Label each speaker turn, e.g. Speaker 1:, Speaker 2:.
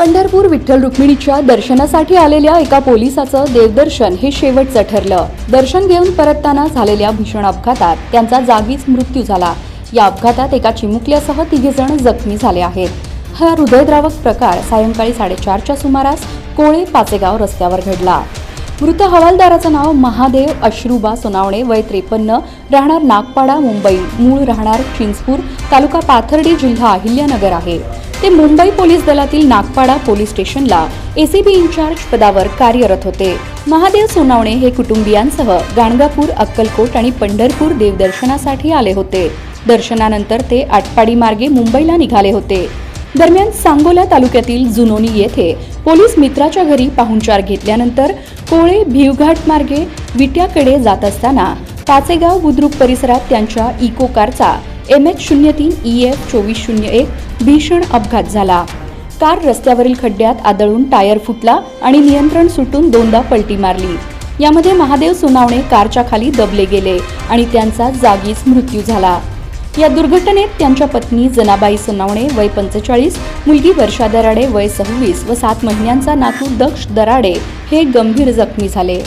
Speaker 1: पंढरपूर विठ्ठल रुक्मिणीच्या दर्शनासाठी आलेल्या एका पोलिसाचं देवदर्शन हे शेवटचं ठरलं. दर्शन घेऊन परतताना झालेल्या भीषण अपघातात त्यांचा जागीच मृत्यू झाला. या अपघातात एका चिमुकल्यासह तिघे जण जखमी झाले आहेत. हा हृदयद्रावक प्रकार सायंकाळी साडेचारच्या सुमारास कोळे पाचेगाव रस्त्यावर घडला. मृत हवालदाराचं नाव महादेव अश्रुबा सोनावणे वय त्रेपन्न राहणार नागपाडा मुंबई. मूळ राहणार चिंचपूर तालुका पाथर्डी जिल्हा अहिल्यानगर आहे. ते मुंबई पोलीस दलातील नागपाडा पोलीस स्टेशनला एसीबी इन्चार्ज पदावर कार्यरत होते. महादेव सोनावणे हे कुटुंबियांसह गाणगापूर अक्कलकोट आणि पंढरपूर देवदर्शनासाठी आले होते. दर्शनानंतर ते आटपाडी मार्गे मुंबईला निघाले होते. दरम्यान सांगोला तालुक्यातील जुनोनी येथे पोलीस मित्राच्या घरी पाहुणचार घेतल्यानंतर कोळे भिवघाट मार्गे विट्याकडे जात असताना पाचेगाव बुद्रुक परिसरात त्यांच्या इको कारचा एम एच शून्य तीन ई एफ चोवीस शून्य एक भीषण अपघात झाला. कार रस्त्यावरील खड्ड्यात आदळून टायर फुटला आणि नियंत्रण सुटून दोनदा पलटी मारली. यामध्ये महादेव सोनावणे कारच्या खाली दबले गेले आणि त्यांचा जागीच मृत्यू झाला. या दुर्घटनेत त्यांच्या पत्नी जनाबाई सोनावणे वय पंचेचाळीस मुलगी वर्षा दराडे वय सव्वीस व सात महिन्यांचा नातू दक्ष दराडे हे गंभीर जखमी झाले.